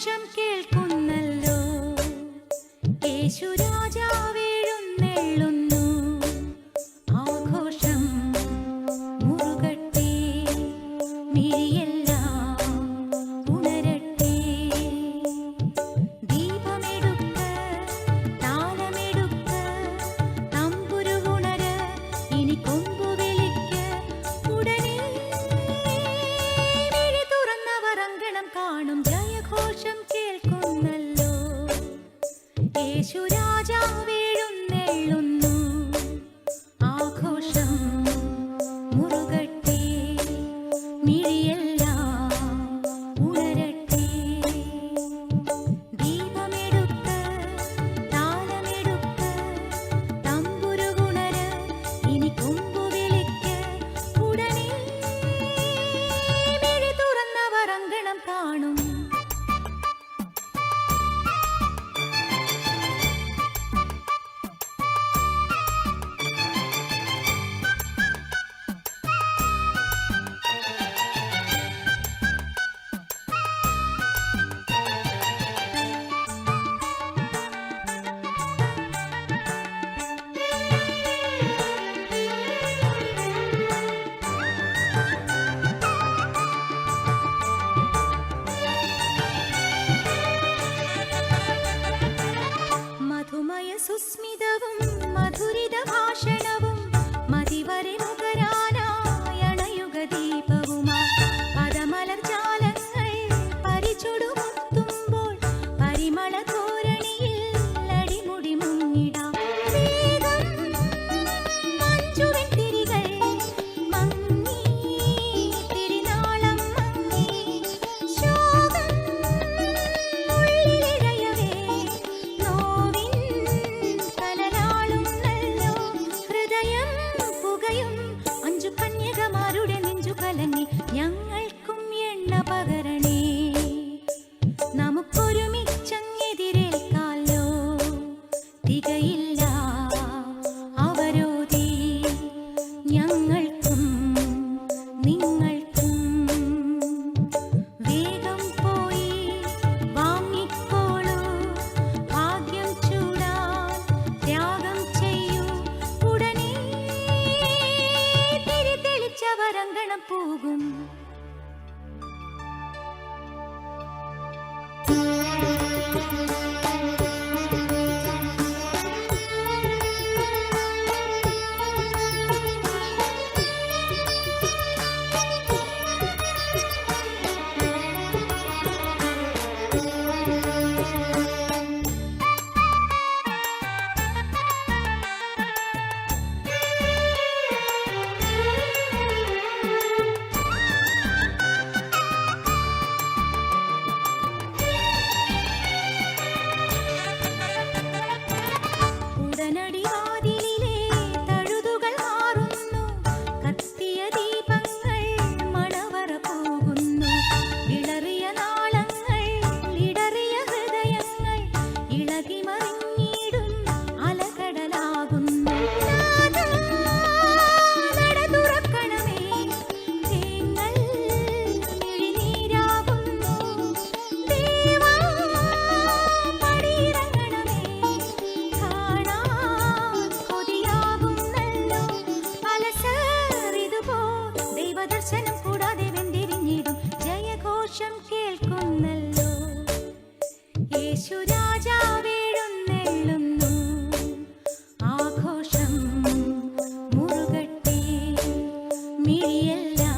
ജയഘോഷം കേൾക്കുന്നല്ലോ. യേശുരാജാവെഴുന്നെള്ളുന്നു കാണും കേൾക്കുന്നല്ലോ. യേശു യേശുരാജാവെഴുന്നെള്ളുന്നു തെളിച്ചവരങ്കണം പോകും ആഘോഷം മുറുകട്ടെ മിഴിയെല്ലാം